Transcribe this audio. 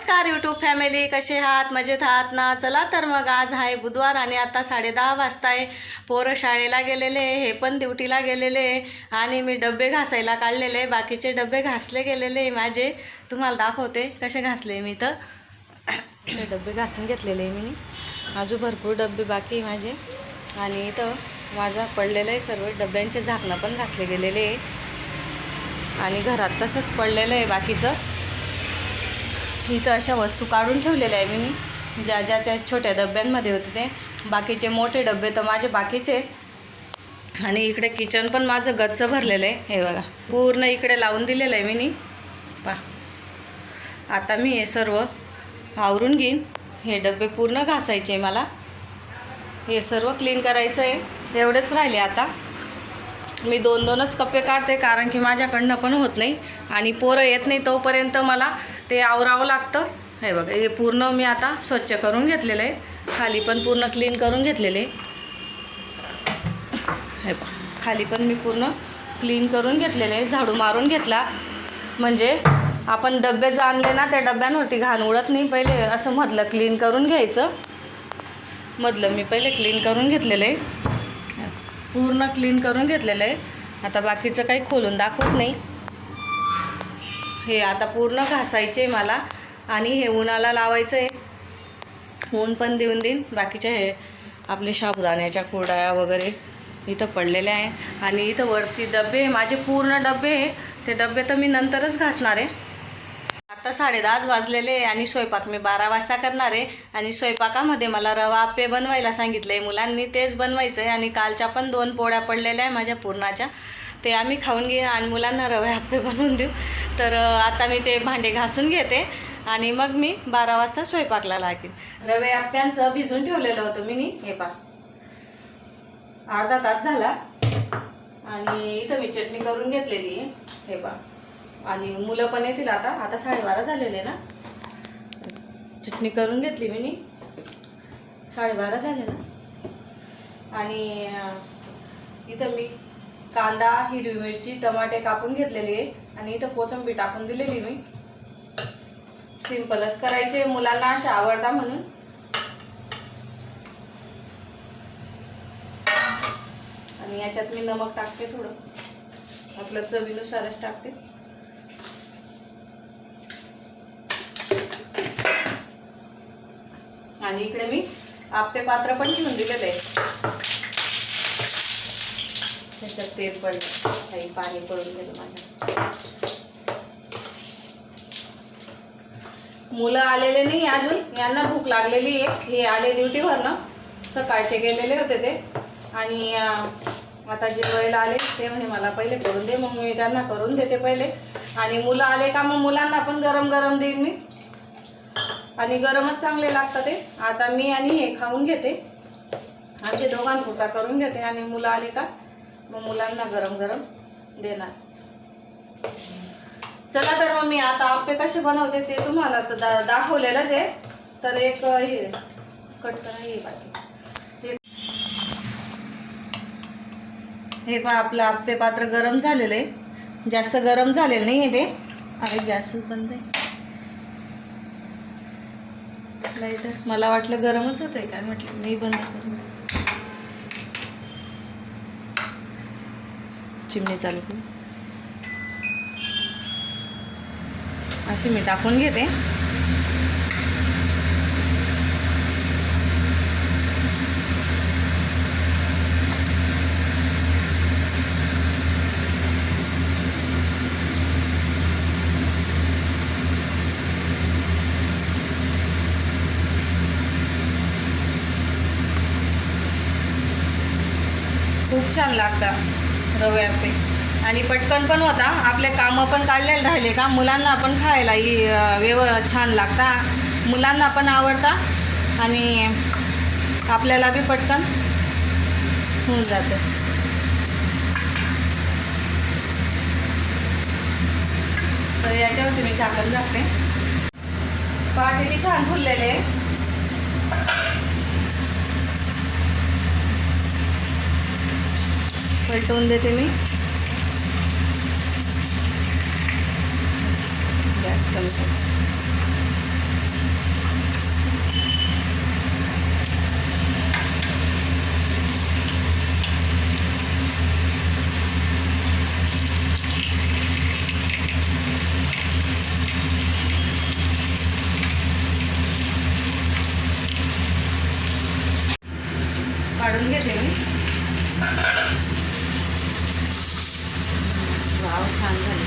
नमस्कार YouTube family कसे आहात? मजेत आहात ना? चला तर मग आज आहे बुधवार आणि आता साडे दहा वाजता आहे पोरं शाळेला गेलेले हे पण ड्युटीला गेलेले आणि मी डबे घासायला काढलेले बाकीचे डबे घासले गेलेले माझे. तुम्हाला दाखवते कसे घासले मी तर. ते डबे घासून घेतलेले मी. अजून भरपूर डबे बाकी आहे माझे. आणि इथं माझा पडलेलं आहे सर्व. डब्यांचे झाकणं पण घासले गेलेले आहे. आणि घरात तसंच पडलेलं आहे बाकीचं. इथं अशा वस्तू काढून ठेवलेल्या आहे मी. ज्या ज्या ज्या छोट्या डब्यांमध्ये होते ते. बाकीचे मोठे डबे तर माझे बाकीचे. आणि इकडे किचन पण माझं गच्च भरलेलं आहे. हे बघा पूर्ण इकडे लावून दिलेलं आहे मी पा आता मी हे सर्व आवरून घेईन. हे डबे पूर्ण घासायचे मला. हे सर्व क्लीन करायचं आहे. एवढेच राहिले आता. मी दोन दोनच कप्पे काढते कारण की माझ्याकडनं पण होत नाही. आणि पोरं येत नाही तोपर्यंत मला ते आवरावं लागतं. हे बघा हे पूर्ण मी आता स्वच्छ करून घेतलेलं आहे. खाली पण पूर्ण क्लीन करून घेतलेले हे बघा खाली पण मी पूर्ण क्लीन करून घेतलेले आहे. झाडू मारून घेतला. म्हणजे आपण डबे जो आणले ना त्या डब्यांवरती घाण उडत नाही पहिले. असं मधलं क्लीन करून घ्यायचं. मधलं मी पहिले क्लीन करून घेतलेलं आहे. पूर्ण क्लीन करून घेतलेलं आहे. आता बाकीचं काही खोलून दाखवत नाही. हे आता पूर्ण घासायचे मला आणि हे उन्हाला लावायचं आहे ऊन पण देऊन देईन. बाकीच्या हे आपले साबुदाण्याच्या कुरड्या वगैरे इथं पडलेल्या आहे. आणि इथं वरती डबे माझे पूर्ण डबे आहे. ते डबे तर मी नंतरच घासणार आहे. आता साडेदहाच वाजलेले आहे आणि स्वयंपाक मी बारा वाजता करणार आहे. आणि स्वयंपाकामध्ये मला रवा आपे बनवायला सांगितलं आहे मुलांनी तेच बनवायचं आहे आणि कालच्या पण दोन पोळ्या पडलेल्या आहे माझ्या पूर्णाच्या. ते आम्ही खाऊन घेऊ आणि मुलांना रवे हप्पे बनवून देऊ. तर आता मी ते भांडे घासून घेते आणि मग मी बारा वाजता स्वयंपाकला लागेन. रवे आप्यांचं भिजून ठेवलेलं होतं मी नी हे पा अर्धा तास झाला आणि इथं मी चटणी करून घेतलेली आहे. हे पा आणि मुलं पण येतील आता. आता साडेबारा झालेले ना. चटणी करून घेतली मी नी साडेबारा झाले ना. आणि इथं मी कांदा हिरवी मिरची टमाटे कापून घेतलेली आहे. आणि इथं कोथिंबीर टाकून दिलेली मी. सिम्पलच करायचे मुलांना असे आवडता म्हणून. आणि याच्यात मी नमक टाकते थोडं. आपलं चवीनुसारच टाकते. आणि इकडे मी आपटे पात्र पण ठेवून दिलेलं आहे. त्याच्यात तेल पडलं. काही पाणी पडून गेलं माझ्या. मुलं आलेले नाही अजून. यांना भूक लागलेली आहे. हे आले ड्युटीवरनं सकाळचे गेलेले होते ते. आणि आता आता जेवायला आले ते म्हणे मला पहिले करून दे मग मी त्यांना करून देते पहिले. आणि मुलं आले का मग मुलांना पण गरम गरम देईन मी. आणि गरमच चांगले लागतात ते. आता मी आणि हे खाऊन घेते. आमचे दोघांपुरता करून घेते. आणि मुलं आले का मग मुलांना गरम गरम देणार. चला तर मग मी आता आप्पे कसे बनवते ते तुम्हाला तर दा दाखवलेलंच आहे. तर एक हे कट करा हे बाकी. हे- पा आपलं आप्पे पात्र गरम झालेलं आहे. जास्त गरम झालेलं नाही आहे ते. आणि गॅस बंद आहे. लाईटर मला वाटलं गरमच होत आहे काय म्हटलं मी बंद करून चिमणी चालू करू. अशी मी टाकून घेते. खूप छान लागतात रवे आणि पटकन पण होता. आपले कामं पण काढलेले राहिले का? मुलांना पण खायला ही व्यव छान लागता. मुलांना पण आवडता. आणि आपल्याला बी पटकन होऊन जाते. तर याच्यावरती मी झाकण जाते पहा किती छान फुललेले. पलटवून देते मी. गॅस कमी करते. वाव छान झाले